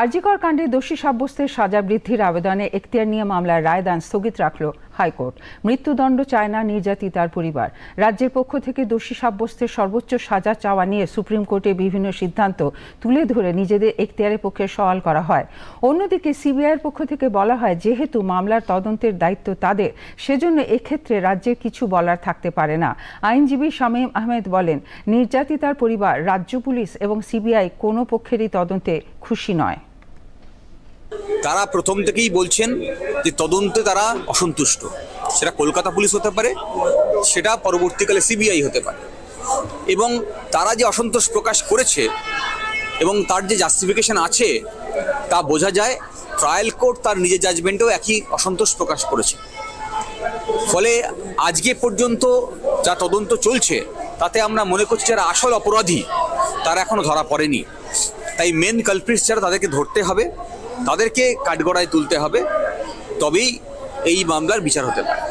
আরজিকর কাণ্ডে দোষী সাব্যস্তের সাজা বৃদ্ধির আবেদনে এখতিয়ার নিয়ে মামলার রায়দান স্থগিত রাখল হাইকোর্ট। মৃত্যুদণ্ড চায় না নির্যাতিতার পরিবার। রাজ্যের পক্ষ থেকে দোষী সাব্যস্তের সর্বোচ্চ সাজা চাওয়া নিয়ে সুপ্রিম কোর্টে বিভিন্ন সিদ্ধান্ত তুলে ধরে নিজেদের এখতিয়ারের পক্ষে সওয়াল করা হয়। অন্যদিকে সিবিআইয়ের পক্ষ থেকে বলা হয়, যেহেতু মামলার তদন্তের দায়িত্ব তাদের, সেজন্য এক্ষেত্রে রাজ্যের কিছু বলার থাকতে পারে না। আইনজীবী শামীম আহমেদ বলেন নির্যাতিতার পরিবার, রাজ্য পুলিশ এবং সিবিআই কোনো পক্ষেরই তদন্তে খুশি নয়। তারা প্রথম থেকেই বলছেন যে তদন্তে তারা অসন্তুষ্ট। সেটা কলকাতা পুলিশ হতে পারে, সেটা পরবর্তীকালে সিবিআই হতে পারে। এবং তারা যে অসন্তোষ প্রকাশ করেছে এবং তার যে জাস্টিফিকেশন আছে, তা বোঝা যায় ট্রায়াল কোর্ট তার নিজের জাজমেন্টেও একই অসন্তোষ প্রকাশ করেছে। ফলে আজকে পর্যন্ত যা তদন্ত চলছে, তাতে আমরা মনে করছি যারা আসল অপরাধী, তারা এখনও ধরা পড়েনি। তাই মেন কালপ্রিটস যারা তাদেরকে ধরতে হবে। তাদেরকে কাঠগড়ায় তুলতে হবে। তবেই এই মামলার বিচার হতে পারে।